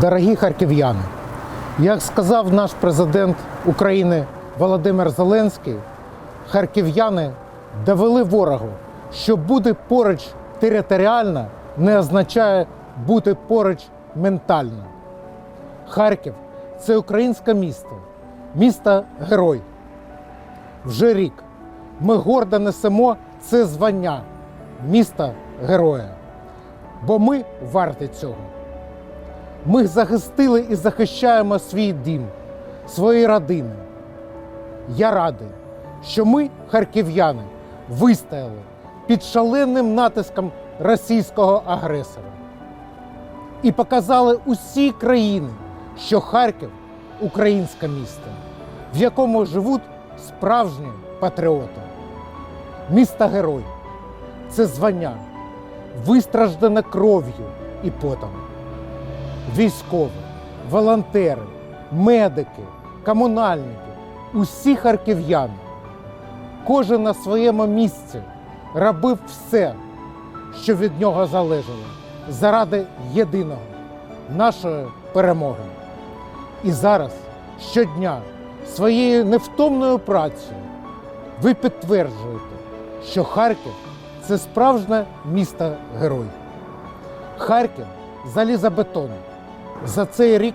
Дорогі харків'яни, як сказав наш президент України Володимир Зеленський, харків'яни довели ворогу, що бути поруч територіально не означає бути поруч ментально. Харків це українське місто, місто герой. Вже рік ми гордо несемо це звання міста героя, бо ми варті цього. Ми захистили і захищаємо свій дім, свої родини. Я радий, що ми, харків'яни, вистояли під шаленим натиском російського агресора і показали усій країні, що Харків українське місто, в якому живуть справжні патріоти. Місто герой це звання, вистраждане кров'ю і потом військові, волонтери, медики, комунальники, усі харків'яни. Кожен на своєму місці робив все, що від нього залежало, заради єдиного нашої перемоги. І зараз щодня своєю невтомною працею ви підтверджуєте, що Харків це справжнє місто герой. Харків залізобетон. За цей рік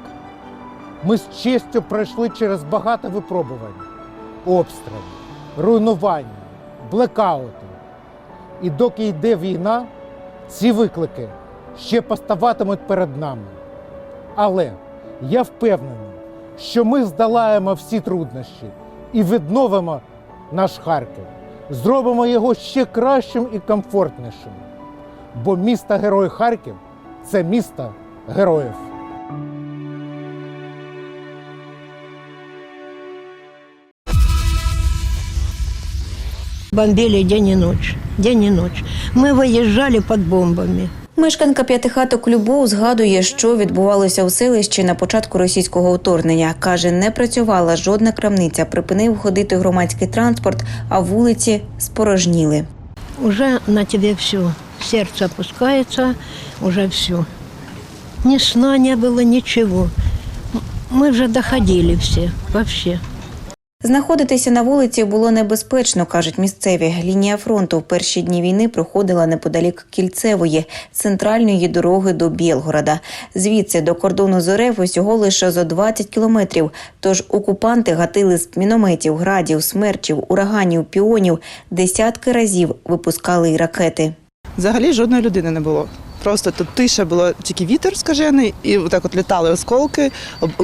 ми з честю пройшли через багато випробувань, обстріли, руйнування, блекаути. І доки йде війна, ці виклики ще поставатимуть перед нами. Але я впевнений, що ми здолаємо всі труднощі і відновимо наш Харків, зробимо його ще кращим і комфортнішим. Бо місто Герой Харків це місто героїв. Бомбили день и ночь, день и ночь. Мы выезжали под бомбами. Мешканка п'ятихаток Любов згадує, що відбувалося у селищі на початку російського вторгнення. Каже, не працювала жодна крамниця, припинив ходити громадський транспорт, а вулиці спорожніли. Уже на тебе все, сердце опускается, уже все. Ни сна не было, ничего. М- Мы вже доходили все, вообще. Знаходитися на вулиці було небезпечно, кажуть місцеві. Лінія фронту в перші дні війни проходила неподалік кільцевої центральної дороги до Білгорода. Звідси до кордону з РФ усього лише за 20 кілометрів. Тож окупанти гатили з мінометів, градів, смерчів, ураганів, піонів. Десятки разів випускали й ракети. Взагалі жодної людини не було. Просто тут тиша було тільки вітер скажений, і отак от літали осколки,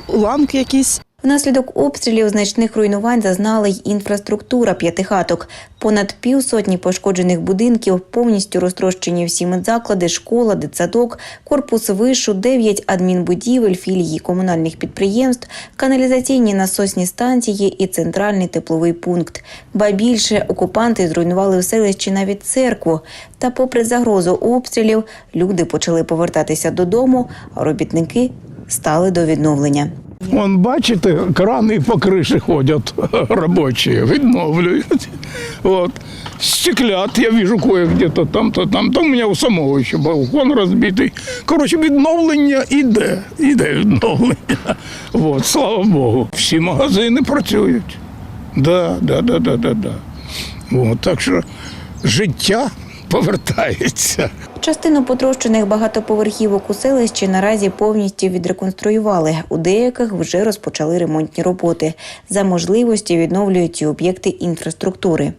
уламки якісь. Внаслідок обстрілів значних руйнувань зазнала й інфраструктура п'ятихаток. Понад півсотні пошкоджених будинків, повністю розтрощені всі медзаклади, школа, дитсадок, корпус вишу, дев'ять адмінбудівель, філії комунальних підприємств, каналізаційні насосні станції і центральний тепловий пункт. Ба більше окупанти зруйнували в селищі навіть церкву. Та, попри загрозу обстрілів, люди почали повертатися додому, а робітники стали до відновлення. Вон, бачите, крани по криші ходять робочі, відновлюють. От. Стеклят я вижу кое-где-то там-то, там. То у мене у самого ще балкон розбитий. Коротше, відновлення іде, іде відновлення. От, слава Богу. Всі магазини працюють. Да, да, да, да, да, да. От, так що життя повертається. Частину потрощених багатоповерхівок у селищі наразі повністю відреконструювали. У деяких вже розпочали ремонтні роботи. За можливості відновлюють і об'єкти інфраструктури.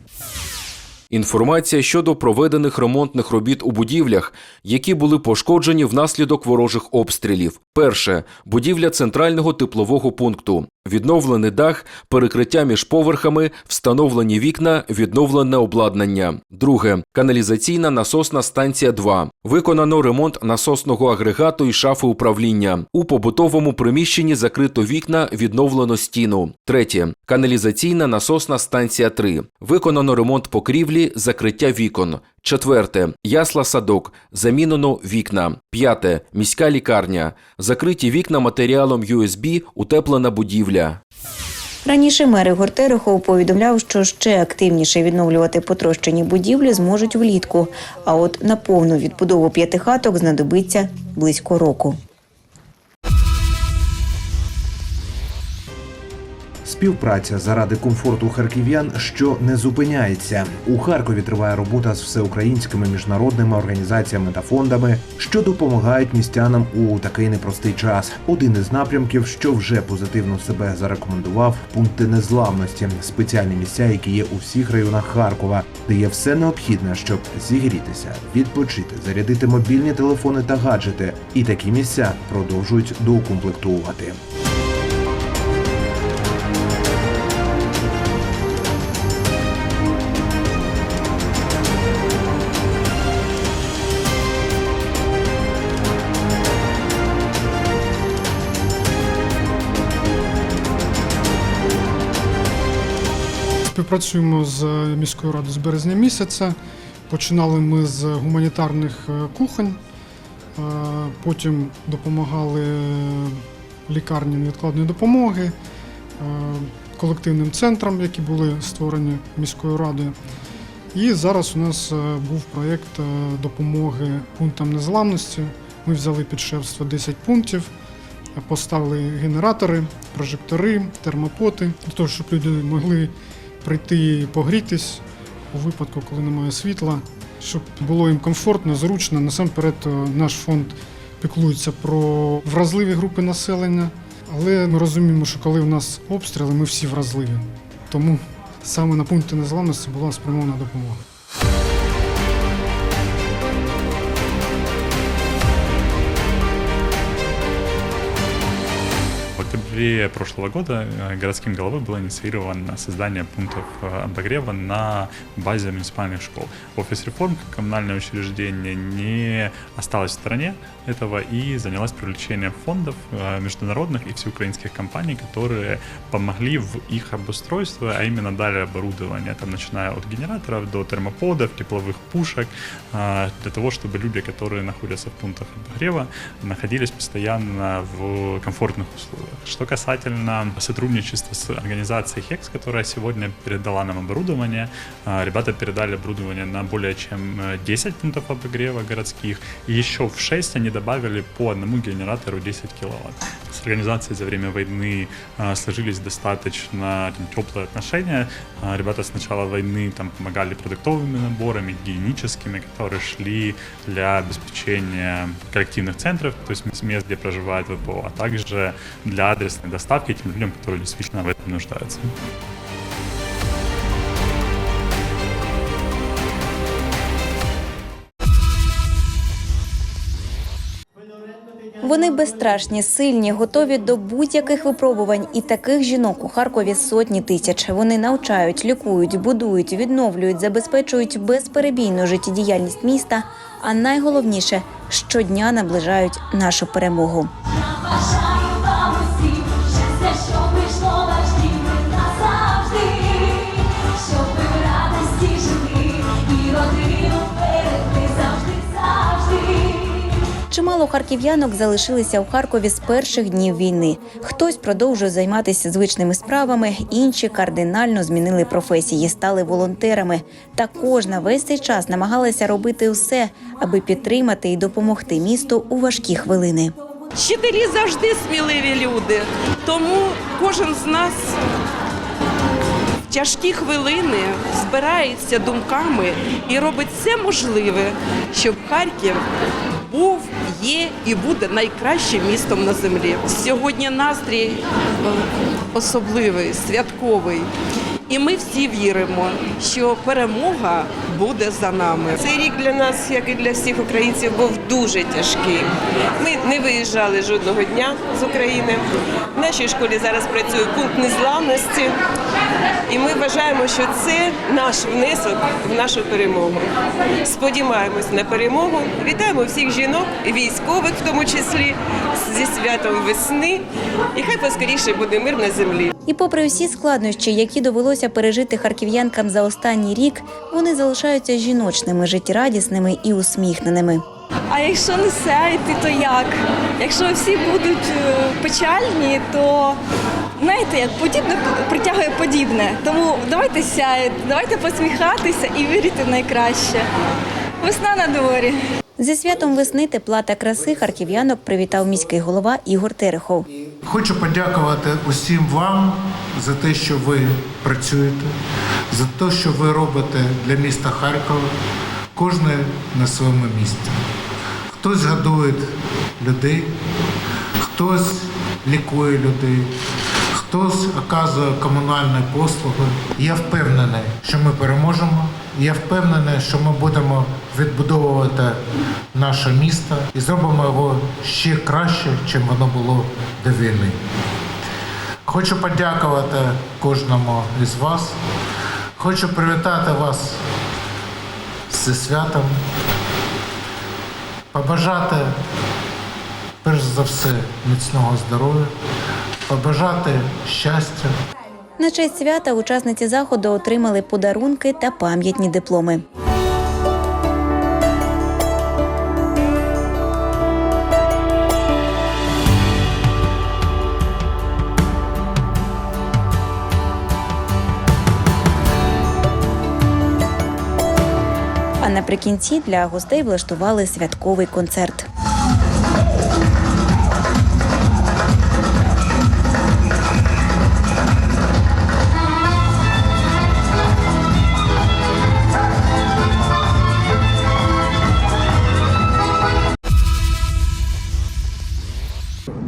Інформація щодо проведених ремонтних робіт у будівлях, які були пошкоджені внаслідок ворожих обстрілів. Перше будівля центрального теплового пункту. Відновлений дах, перекриття між поверхами, встановлені вікна, відновлене обладнання. Друге каналізаційна насосна станція 2. Виконано ремонт насосного агрегату і шафи управління. У побутовому приміщенні закрито вікна, відновлено стіну. Третє каналізаційна насосна станція 3. Виконано ремонт покрівлі, закриття вікон. Четверте ясла садок. Замінено вікна. П'яте міська лікарня. Закриті вікна матеріалом USB, утеплена будівля. Раніше мер Ігор Терехов повідомляв, що ще активніше відновлювати потрощені будівлі зможуть влітку. А от на повну відбудову п'ятихаток знадобиться близько року. Співпраця заради комфорту харків'ян, що не зупиняється. У Харкові триває робота з всеукраїнськими міжнародними організаціями та фондами, що допомагають містянам у такий непростий час. Один із напрямків, що вже позитивно себе зарекомендував, пункти незламності, спеціальні місця, які є у всіх районах Харкова, де є все необхідне, щоб зігрітися, відпочити, зарядити мобільні телефони та гаджети. І такі місця продовжують доукомплектовувати. Співпрацюємо з міською радою з березня місяця. Починали ми з гуманітарних е, кухонь, е, потім допомагали лікарні невідкладної допомоги, е, колективним центрам, які були створені міською радою. І зараз у нас е, був проєкт е, допомоги пунктам незламності. Ми взяли під шефство 10 пунктів, е, поставили генератори, прожектори, термопоти, для того, щоб люди могли прийти погрітись у випадку, коли немає світла, щоб було їм комфортно, зручно. Насамперед, е, наш фонд піклується про вразливі групи населення, але ми розуміємо, що коли в нас обстріли, ми всі вразливі. Тому саме на пункти незламності була спрямована допомога. В октябре прошлого года э, городским головой было инициировано создание пунктов э, обогрева на базе муниципальных школ. Офис реформ, как коммунальное учреждение, не осталось в стороне этого и занялась привлечением фондов э, международных и всеукраинских компаний, которые помогли в их обустройстве, а именно дали оборудование, там, начиная от генераторов до термоподов, тепловых пушек, для того, чтобы люди, которые находятся в пунктах обогрева, находились постоянно в комфортных условиях. Что касательно сотрудничества с организацией HEX, которая сегодня передала нам оборудование, а, ребята передали оборудование на более чем э, 10 пунктов обогрева городских, и еще в 6 они добавили по одному генератору 10 киловатт. С организацией за время войны а, сложились достаточно там, теплые отношения. А, Ребята с начала войны там помогали продуктовыми наборами, гигиеническими, которые шли для обеспечения коллективных центров, то есть мест, где проживает ВПО, а также для адресной доставки тем людям, которые действительно в этом нуждаются. Вони безстрашні, сильні, готові до будь-яких випробувань. І таких жінок у Харкові сотні тисяч. Вони навчають, лікують, будують, відновлюють, забезпечують безперебійну життєдіяльність міста. А найголовніше щодня наближають нашу перемогу. Чимало харків'янок залишилися у Харкові з перших днів війни. Хтось продовжує займатися звичними справами, інші кардинально змінили професії, стали волонтерами. Та кожна весь цей час намагалася робити все, аби підтримати і допомогти місту у важкі хвилини. Вчителі завжди сміливі люди, тому кожен з нас тяжкі хвилини збирається думками і робить все можливе, щоб Харків був, є і буде найкращим містом на землі. Сьогодні настрій е, особливий, святковий. І ми всі віримо, що перемога буде за нами. Цей рік для нас, як і для всіх українців, був дуже тяжкий. Ми не виїжджали жодного дня з України. В нашій школі зараз працює пункт незламності, і ми вважаємо, що це наш внесок в нашу перемогу. Сподіваємось на перемогу. Вітаємо всіх жінок, військових, в тому числі, зі святом весни. І хай поскоріше буде мир на землі. І попри всі складнощі, які довелося пережити харків'янкам за останній рік, вони залишаються жіночними, життєрадісними і усміхненими. А якщо не сяяти, то як? Якщо всі будуть е, печальні, то знаєте, як подібне притягує подібне. Тому давайте сяяти, давайте посміхатися і вірити в найкраще. Весна на дворі. Зі святом весни тепла та краси харків'янок привітав міський голова Ігор Терехов. Хочу подякувати усім вам за те, що ви працюєте, за те, що ви робите для міста Харкова, кожне на своєму місці. Хтось годує людей, хтось лікує людей, хтось оказує комунальні послуги. Я впевнений, що ми переможемо. Я впевнений, що ми будемо відбудовувати наше місто і зробимо його ще краще, чим воно було до війни. Хочу подякувати кожному із вас. Хочу привітати вас зі святом, побажати перш за все міцного здоров'я, побажати щастя. На честь свята учасниці заходу отримали подарунки та пам'ятні дипломи. Наприкінці для гостей влаштували святковий концерт.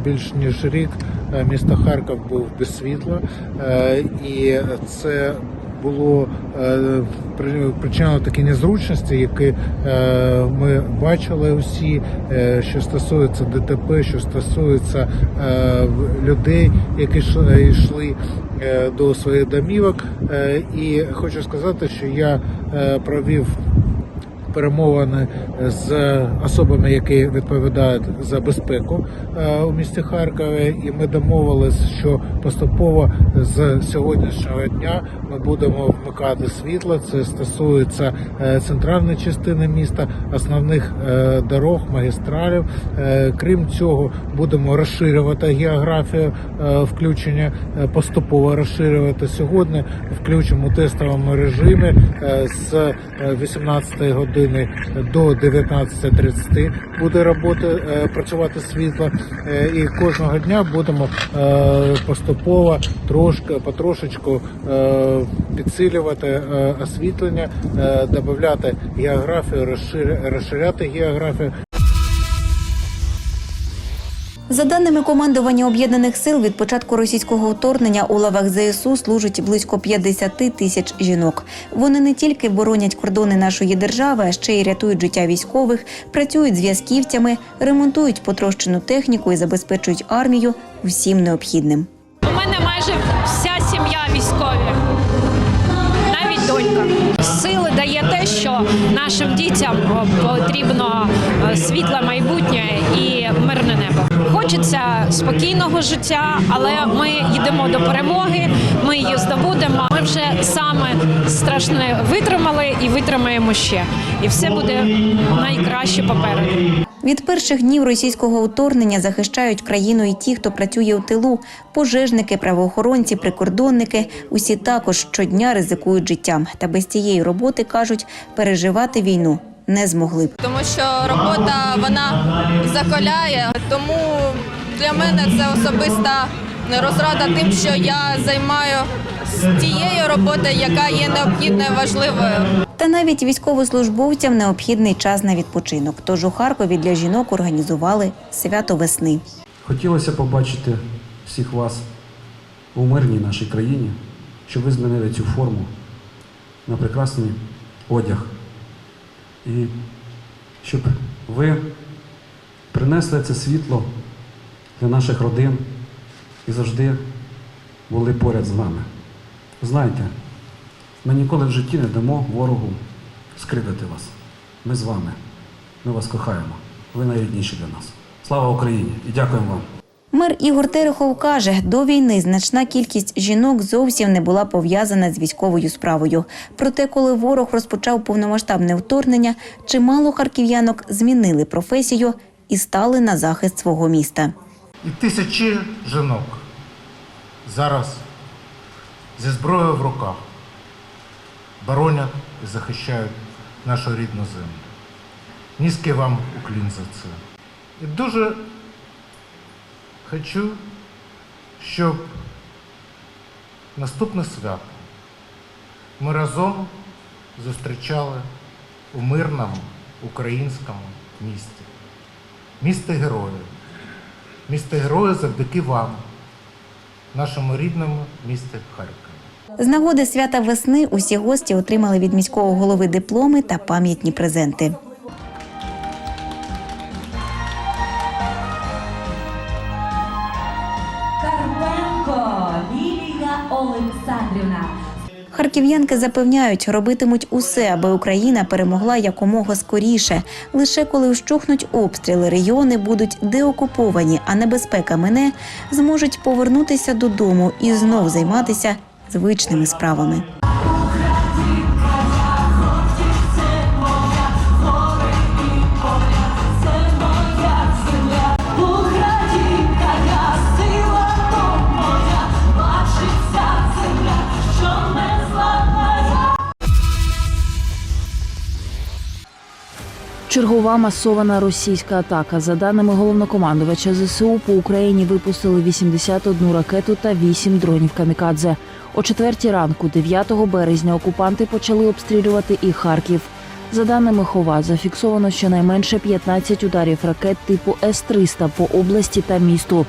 більш ніж рік е, місто Харків був без світла, е, і це було е, при- причинило такі незручності, які е, ми бачили усі, е, що стосується ДТП, що стосується людей, які йшли- до своїх домівок. І хочу сказати, що я провів перемовини з особами, які відповідають за безпеку е, у місті Харкові, і ми домовились, що поступово з сьогоднішнього дня ми будемо вмикати світло. Це стосується е, центральної частини міста, основних е, дорог, магістралів. Крім цього, будемо розширювати географію включення, поступово розширювати сьогодні. Включимо тестовому режимі з е, 18 години до 19.30 буде роботи е, працювати світло. Е, І кожного дня будемо е, поступово трошки потрошечку підсилювати освітлення, додати географію, розширя- розширяти географію. За даними командування об'єднаних сил, від початку російського вторгнення у лавах ЗСУ служить близько 50 тисяч жінок. Вони не тільки боронять кордони нашої держави, а ще й рятують життя військових, працюють зв'язківцями, ремонтують потрощену техніку і забезпечують армію всім необхідним. У мене майже вся сім'я військові, навіть донька. Сили дає те, що нашим дітям потрібно е, світле майбутнє і мирне. Хочеться спокійного життя, але ми йдемо до перемоги. Ми її здобудемо. Ми вже саме страшне витримали і витримаємо ще. І все буде найкраще попереду. Від перших днів російського вторгнення захищають країну і ті, хто працює у тилу, пожежники, правоохоронці, прикордонники. Усі також щодня ризикують життям. Та без цієї роботи кажуть, переживати війну не змогли б. тому що робота вона закаляє. Тому для мене це особиста розрада тим, що я займаю тією роботою, яка є необхідною важливою. Та навіть військовослужбовцям необхідний час на відпочинок. Тож у Харкові для жінок організували свято весни. Хотілося побачити всіх вас у мирній нашій країні, щоб ви змінили цю форму на прекрасний одяг. І щоб ви принесли це світло для наших родин і завжди були поряд з нами. Знайте, ми ніколи в житті не дамо ворогу скривити вас. Ми з вами. Ми вас кохаємо. Ви найрідніші для нас. Слава Україні і дякуємо вам. Мер Ігор Терехов каже, до війни значна кількість жінок зовсім не була пов'язана з військовою справою. Проте, коли ворог розпочав повномасштабне вторгнення, чимало харків'янок змінили професію і стали на захист свого міста. І тисячі жінок зараз зі зброєю в руках боронять і захищають нашу рідну землю. Низький вам уклін за це. І дуже хочу, щоб наступне свято ми разом зустрічали у мирному українському місті. Місто героїв. Місто героїв завдяки вам, нашому рідному місті Харкові. З нагоди свята весни усі гості отримали від міського голови дипломи та пам'ятні презенти. Харків'янки запевняють, робитимуть усе, аби Україна перемогла якомога скоріше. Лише коли вщухнуть обстріли, регіони будуть деокуповані, а небезпека мине, зможуть повернутися додому і знов займатися звичними справами. Чергова масована російська атака. За даними головнокомандувача ЗСУ, по Україні випустили 81 ракету та 8 дронів камікадзе. О четвертій ранку, 9 березня, окупанти почали обстрілювати і Харків. За даними Хова, зафіксовано щонайменше 15 ударів ракет типу С-300 по області та місту.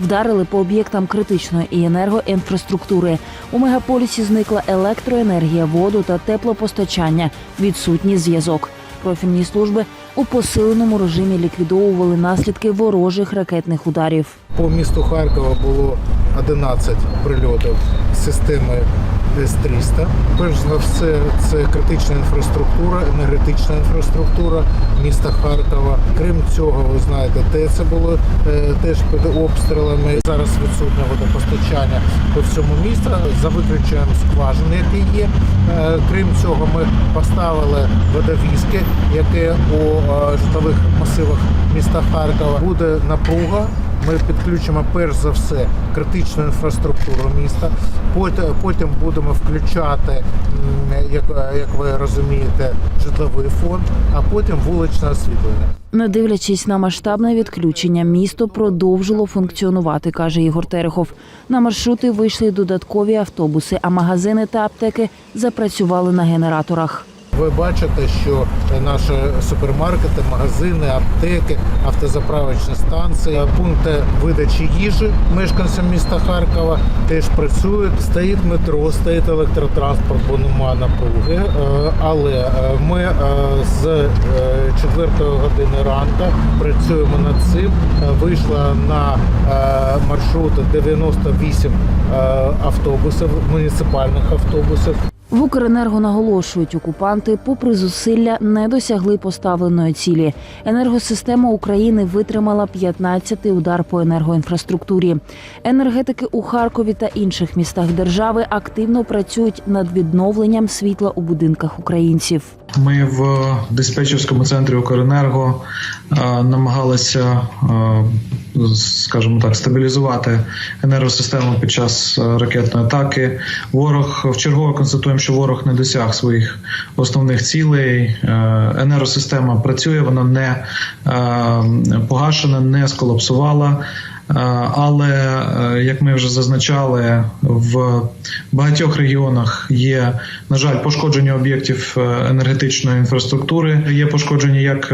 Вдарили по об'єктам критичної і енергоінфраструктури. У мегаполісі зникла електроенергія, воду та теплопостачання. Відсутній зв'язок. Профільні служби у посиленому режимі ліквідовували наслідки ворожих ракетних ударів. По місту Харкова було 11 прильотів системи С-300. Перш за все, це критична інфраструктура, енергетична інфраструктура міста Харкова. Крім цього, ви знаєте, ТЕЦи були е, теж під обстрілами. Зараз відсутнє водопостачання по всьому місту за виключенням скважин, які є. Е, Крім цього, ми поставили водовізки, яке у е, житлових масивах міста Харкова буде напруга. Ми підключимо перш за все критичну інфраструктуру міста. Потім, будемо включати, як, як ви розумієте, житловий фонд, а потім вуличне освітлення. Не дивлячись на масштабне відключення, місто продовжило функціонувати, каже Ігор Терехов. На маршрути вийшли додаткові автобуси, а магазини та аптеки запрацювали на генераторах. Ви бачите, що наші супермаркети, магазини, аптеки, автозаправочні станції, пункти видачі їжі мешканцям міста Харкова теж працюють. Стоїть метро, стоїть електротранспорт, бо немає напруги. Е, Але е, ми е, з 4 години ранку працюємо над цим. Вийшла на маршрути 98 е, автобусів, муніципальних автобусів. В Укренерго наголошують, окупанти, попри зусилля, не досягли поставленої цілі. Енергосистема України витримала 15-й удар по енергоінфраструктурі. Енергетики у Харкові та інших містах держави активно працюють над відновленням світла у будинках українців. Ми в диспетчерському центрі Укренерго е, намагалися, е, скажімо так, стабілізувати енергосистему під час е, ракетної атаки. Ворог вчергово констатуємо, що ворог не досяг своїх основних цілей. Е, Енергосистема працює, вона не е, погашена, не сколапсувала. Е, Але е, як ми вже зазначали, в багатьох регіонах є, на жаль, пошкодження об'єктів е, енергетичної інфраструктури. Є пошкодження як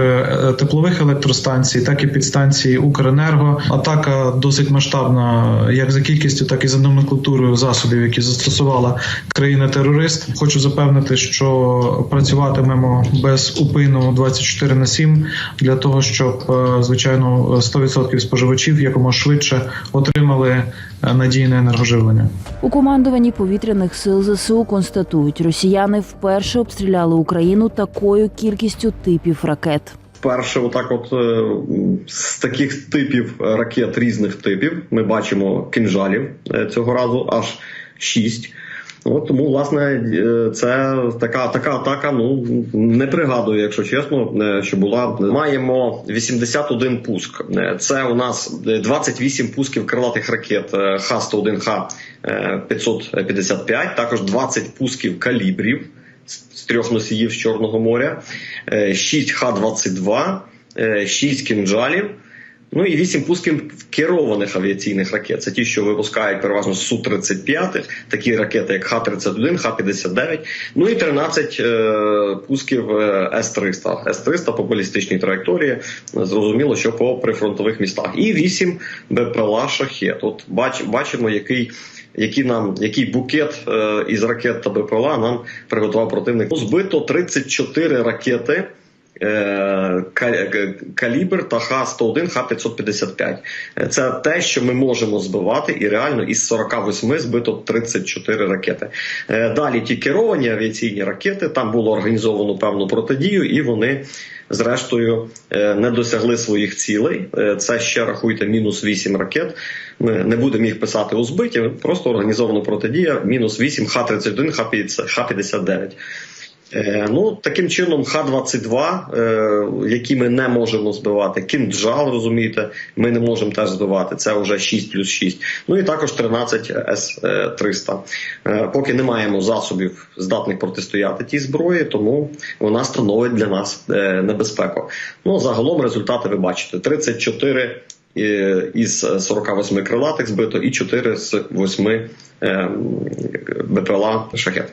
теплових електростанцій, так і підстанцій Укренерго. Атака досить масштабна, як за кількістю, так і за номенклатурою засобів, які застосувала країна-терорист. Хочу запевнити, що працюватимемо без упину 24 на 7 для того, щоб звичайно 100% споживачів якомога швидше отримали е, надійне енергоживлення. У командуванні повітряних сил ЗСУ констатують, росіяни вперше обстріляли Україну такою кількістю типів ракет. Вперше, отак, от е, з таких типів ракет різних типів, ми бачимо кинжалів е, цього разу аж шість. От тому, власне, е, це така така атака. Ну не пригадую, якщо чесно, е, що була. Маємо 81 пуск. Е, Це у нас 28 пусків крилатих ракет е, Х-101Х е, 555, також 20 пусків калібрів. з трьох носіїв з Чорного моря, 6 Х-22, 6 кінжалів. Ну і 8 пусків керованих авіаційних ракет. Це ті, що випускають переважно з Су-35, такі ракети, як Х-31, Х-59. Ну і 13 е, пусків е, С-300. С-300 по балістичній траєкторії. Зрозуміло, що по прифронтових містах. І 8 БПЛА шахет. От бач, бачимо, який. Які нам який букет е, із ракет та БПЛА нам приготував противник? Збито 34 ракети калібр та Х-101, Х-555. Е, Це те, що ми можемо збивати, і реально із 48 збито 34 ракети. Е, Далі ті керовані авіаційні ракети, там було організовано певну протидію, і вони. Зрештою, е, не досягли своїх цілей. Е, Це ще рахуйте мінус 8 ракет. Ми не будемо їх писати у збиті, просто організовано протидія. Мінус 8 Х-31, Х-59. Е, Ну, таким чином, Х-22, е, які ми не можемо збивати, кінджал, розумієте, ми не можемо теж збивати. Це вже 6 плюс 6. Ну і також 13 С-300. Е, Поки не маємо засобів, здатних протистояти тій зброї, тому вона становить для нас небезпеку. Ну, загалом результати ви бачите: 34 е, із 48 крилатих збито і 4 з 8 е, БПЛА шахет.